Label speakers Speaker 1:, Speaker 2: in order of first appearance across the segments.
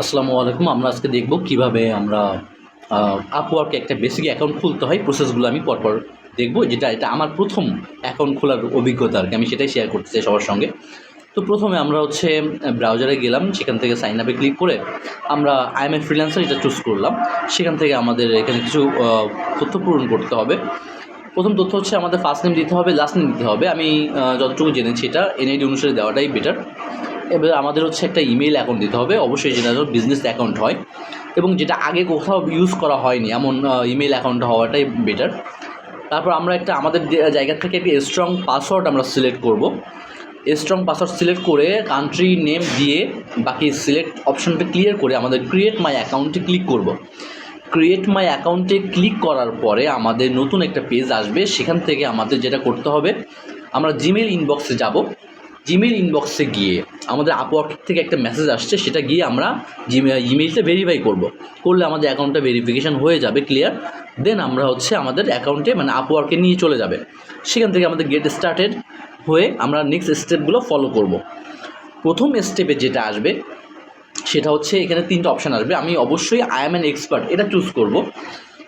Speaker 1: আসসালামু আলাইকুম, আমরা আজকে দেখব কীভাবে আমরা আপওয়ার্কে একটা বেসিক অ্যাকাউন্ট খুলতে হয়। প্রসেসগুলো আমি পরপর দেখব। যেটা, এটা আমার প্রথম অ্যাকাউন্ট খোলার অভিজ্ঞতা আর কি, আমি সেটাই শেয়ার করতে চাই সবার সঙ্গে। তো প্রথমে আমরা হচ্ছে ব্রাউজারে গেলাম, সেখান থেকে সাইন আপে ক্লিক করে আমরা আই এম এ ফ্রিল্যান্সার এটা চুজ করলাম। সেখান থেকে আমাদের এখানে কিছু তথ্য পূরণ করতে হবে। প্রথম তথ্য হচ্ছে আমাদের ফার্স্ট নেম দিতে হবে লাস্ট নেম দিতে হবে। আমি যতটুকু জেনেছি এটা এনআইডি অনুসারে দেওয়াটাই বেটার এবার আমাদের হচ্ছে একটা ইমেল অ্যাকাউন্ট দিতে হবে। অবশ্যই যেটা বিজনেস অ্যাকাউন্ট হয়। এবং যেটা আগে কোথাও ইউজ করা হয়নি, এমন ইমেল অ্যাকাউন্ট হওয়াটাই বেটার তারপর আমরা একটা, আমাদের জায়গা থেকে একটা স্ট্রং পাসওয়ার্ড আমরা সিলেক্ট করব। স্ট্রং পাসওয়ার্ড সিলেক্ট করে কান্ট্রি নেম দিয়ে বাকি সিলেক্ট অপশনটা ক্লিয়ার করে আমাদের ক্রিয়েট মাই অ্যাকাউন্টে ক্লিক করব। ক্রিয়েট মাই অ্যাকাউন্টে ক্লিক করার পরে আমাদের নতুন একটা পেজ আসবে। সেখান থেকে আমাদের যেটা করতে হবে, আমরা জিমেল ইনবক্সে যাব। জিমেল ইনবক্সে গিয়ে আমাদের আপওয়ার্ক থেকে একটা মেসেজ আসছে, সেটা গিয়ে আমরা জিমেল ইমেলটা ভেরিফাই করব। করলে আমাদের অ্যাকাউন্টটা ভেরিফিকেশান হয়ে যাবে ক্লিয়ার দেন আমরা হচ্ছে আমাদের অ্যাকাউন্টে মানে আপওয়ার্কে নিয়ে চলে যাবে। সেখান থেকে আমাদের গেট স্টার্টেড হয়ে আমরা নেক্সট স্টেপগুলো ফলো করব। প্রথম স্টেপে যেটা আসবে, সেটা হচ্ছে এখানে তিনটা অপশান আসবে। আমি অবশ্যই আই এম অ্যান এক্সপার্ট এটা চুজ করব।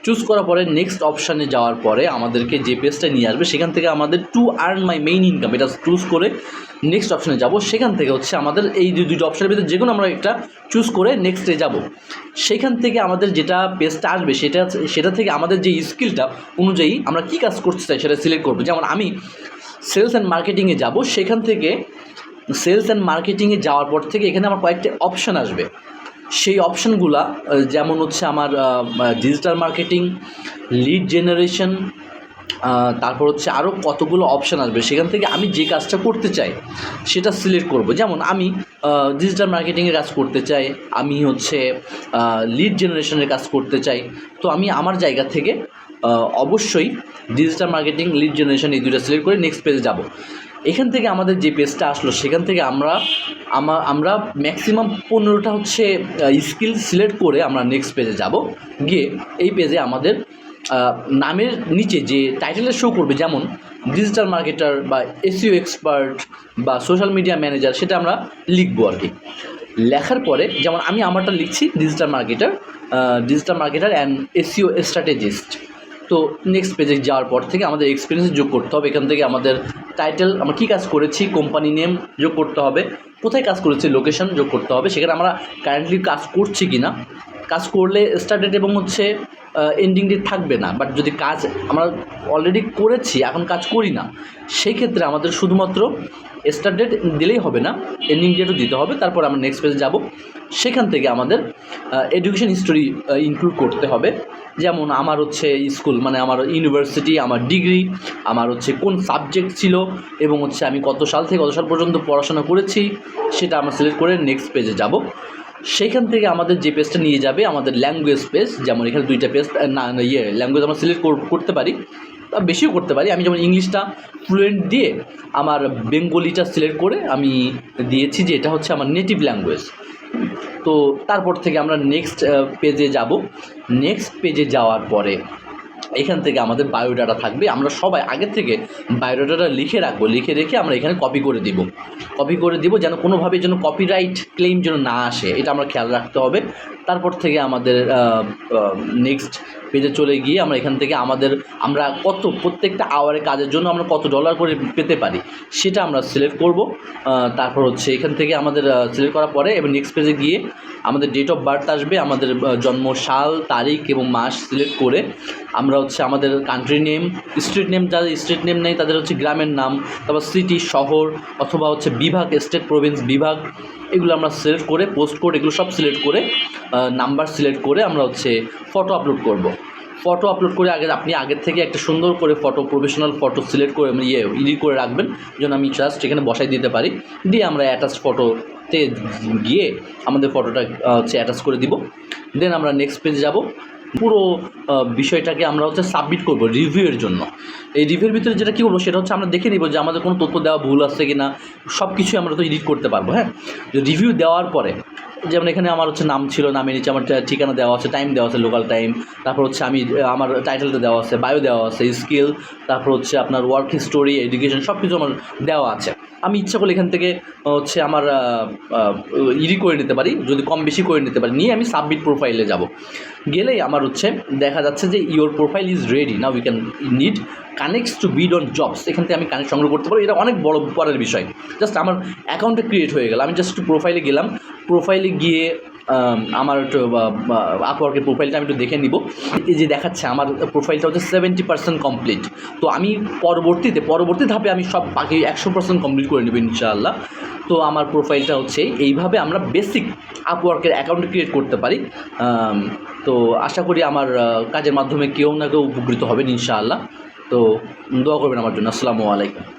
Speaker 1: চুজ করার পরে নেক্সট অপশানে যাওয়ার পরে আমাদেরকে যে পেজটা নিয়ে আসবে। সেখান থেকে আমাদের to earn my main income এটা চুজ করে নেক্সট অপশানে যাব। সেখান থেকে হচ্ছে আমাদের এই দুটো অপশানের ভিতরে যে কোনো আমরা একটা চুজ করে নেক্সটে যাব। সেখান থেকে আমাদের যেটা পেজটা আসবে, সেটা সেটা থেকে আমাদের যে স্কিলটা অনুযায়ী আমরা কী কাজ করতে চাই সেটা সিলেক্ট করব। যেমন আমি সেলস অ্যান্ড মার্কেটিংয়ে যাব, সেখান থেকে সেলস অ্যান্ড মার্কেটিংয়ে যাওয়ার পর থেকে এখানে আমার কয়েকটা অপশান আসবে। সেই অপশানগুলা যেমন হচ্ছে আমার ডিজিটাল মার্কেটিং লিড জেনারেশন তারপর হচ্ছে আরও কতগুলো অপশান আসবে। সেখান থেকে আমি যে কাজটা করতে চাই, সেটা সিলেক্ট করব। যেমন আমি ডিজিটাল মার্কেটিংয়ের কাজ করতে চাই, আমি হচ্ছে লিড জেনারেশনের কাজ করতে চাই। তো আমি আমার জায়গা থেকে অবশ্যই ডিজিটাল মার্কেটিং লিড জেনারেশন এই দুটো সিলেক্ট করে নেক্সট পেজে যাব। এখান থেকে আমাদের যে পেজটা আসলো, সেখান থেকে আমরা, আমা, আমরা ম্যাক্সিমাম পনেরোটা হচ্ছে স্কিল সিলেক্ট করে আমরা নেক্সট পেজে যাব। গিয়ে এই পেজে আমাদের নামের নিচে যে টাইটেলের শো করবে, যেমন ডিজিটাল মার্কেটার বা এসিও এক্সপার্ট বা সোশ্যাল মিডিয়া ম্যানেজার সেটা আমরা লিখব আর কি। লেখার পরে, যেমন আমি আমারটা লিখছি digital marketer digital marketer and SEO strategist তো নেক্সট পেজে যাওয়ার পর থেকে আমাদের এক্সপিরিয়েন্স যোগ করতে হবে। এখান থেকে আমাদের টাইটেল আমরা কী কাজ করেছি কোম্পানি নেম যোগ করতে হবে, কোথায় কাজ করেছি লোকেশন যোগ করতে হবে, সেখানে আমরা কারেন্টলি কাজ করছি কি না কাজ করলে স্টার্টেড এবং হচ্ছে এন্ডিং ডেট থাকবে না বাট যদি কাজ আমরা অলরেডি করেছি, এখন কাজ করি না সেই ক্ষেত্রে আমাদের শুধুমাত্র স্টার্ট ডেট দিলেই হবে না এন্ডিং ডেটও দিতে হবে। তারপর আমরা নেক্সট পেজে যাব। সেখান থেকে আমাদের এডুকেশন হিস্টোরি ইনক্লুড করতে হবে। যেমন আমার হচ্ছে স্কুল মানে আমার ইউনিভার্সিটি আমার ডিগ্রি আমার হচ্ছে কোন সাবজেক্ট ছিল এবং হচ্ছে আমি কত সাল থেকে কত সাল পর্যন্ত পড়াশোনা করেছি সেটা আমরা সিলেক্ট করে নেক্সট পেজে যাব। সেখান থেকে আমাদের যে পেজটা নিয়ে যাবে আমাদের ল্যাঙ্গুয়েজ পেজ যেমন এখানে দুইটা পেজ না না, ইয়ে ল্যাঙ্গুয়েজ আমরা সিলেক্ট করতে পারি বা বেশিও করতে পারি। আমি যেমন ইংলিশটা ফ্লুয়েন্ট দিয়ে আমার বেঙ্গলিটা সিলেক্ট করে আমি দিয়েছি যে এটা হচ্ছে আমার নেটিভ ল্যাঙ্গুয়েজ তো তারপর থেকে আমরা নেক্সট পেজে যাব। নেক্সট পেজে যাওয়ার পরে এখান থেকে আমাদের বায়োডাটা থাকবে। আমরা সবাই আগের থেকে বায়োডাটাটা লিখে রাখব। লিখে রেখে আমরা এখানে কপি করে দিব। কপি করে দিব যেন কোনোভাবে যেন কপিরাইট ক্লেম যেন না আসে। এটা আমরা খেয়াল রাখতে হবে। তারপর থেকে আমাদের নেক্সট পেজে চলে গিয়ে আমরা এখান থেকে আমাদের, আমরা কত, প্রত্যেকটা আওয়ারে কাজের জন্য আমরা কত ডলার করে পেতে পারি, সেটা আমরা সিলেক্ট করব। তারপর হচ্ছে এখান থেকে আমাদের সিলেক্ট করার পরে এবং নেক্সট পেজে গিয়ে আমাদের ডেট অফ বার্থ আসবে, আমাদের জন্ম, সাল, তারিখ এবং মাস সিলেক্ট করে আমরা হচ্ছে আমাদের কান্ট্রি নেম স্ট্রিট নেম যাদের স্ট্রিট নেম নেই তাদের হচ্ছে গ্রামের নাম, তারপর সিটি শহর অথবা হচ্ছে বিভাগ স্টেট প্রভিন্স বিভাগ, এগুলো আমরা সিলেক্ট করে পোস্ট কোড এগুলো সব সিলেক্ট করে নাম্বার সিলেক্ট করে আমরা হচ্ছে ফটো আপলোড করব। ফটো আপলোড করে আগে আপনি আগের থেকে একটা সুন্দর করে ফটো প্রফেশনাল ফটো সিলেক্ট করে মানে ইয়ে এডিট করে রাখবেন। যেন আমি জাস্ট এখানে বসাই দিতে পারি। দিয়ে আমরা অ্যাটাচ ফটোতে গিয়ে আমাদের ফটোটা হচ্ছে অ্যাটাচ করে দিব। দেন আমরা নেক্সট পেজে যাব। পুরো বিষয়টাকে আমরা হচ্ছে সাবমিট করব রিভিউয়ের জন্য। এই রিভিউর ভিতরে যেটা কী করব সেটা হচ্ছে আমরা দেখে নিব যে আমাদের কোনো তথ্য দেওয়া ভুল আছে কি না সব কিছুই আমরা তো এডিট করতে পারব হ্যাঁ? রিভিউ দেওয়ার পরে যেমন এখানে আমার হচ্ছে নাম ছিল নামের নিচে আমার ঠিকানা দেওয়া আছে টাইম দেওয়া আছে লোকাল টাইম তারপর হচ্ছে আমি আমার টাইটেলটা দেওয়া আছে বায়ো দেওয়া আছে স্কিল তারপর হচ্ছে আপনার ওয়ার্ক হিস্টোরি এডুকেশন সব কিছু আমার দেওয়া আছে। আমি ইচ্ছা করলে এখান থেকে হচ্ছে আমার ইডি করে নিতে পারি, যদি কম বেশি করে নিতে পারি। নিয়ে আমি সাবমিট প্রোফাইলে যাব। গেলেই আমার হচ্ছে দেখা যাচ্ছে যে your profile is ready now we can need connects to bid on jobs এখান থেকে আমি কানেক্ট সংগ্রহ করতে পারি এটা অনেক বড় পরের বিষয়। জাস্ট আমার অ্যাকাউন্টটা ক্রিয়েট হয়ে গেল। আমি জাস্ট একটু প্রোফাইলে গেলাম। প্রোফাইলে গিয়ে আমার একটু আপওয়ার্কের প্রোফাইলটা আমি একটু দেখে নিব। এই যে দেখাচ্ছে, আমার প্রোফাইলটা হচ্ছে সেভেন্টি পার্সেন্ট কমপ্লিট তো আমি পরবর্তীতে, পরবর্তী ধাপে আমি সব বাকি একশো পার্সেন্ট কমপ্লিট করে নেব ইনশাআল্লাহ। তো আমার প্রোফাইলটা হচ্ছে, এইভাবে আমরা বেসিক আপওয়ার্কের অ্যাকাউন্ট ক্রিয়েট করতে পারি। তো আশা করি আমার কাজের মাধ্যমে কেউ না কেউ উপকৃত হবেন ইনশাআল্লাহ। তো দোয়া করবেন আমার জন্য। আসসালামু আলাইকুম।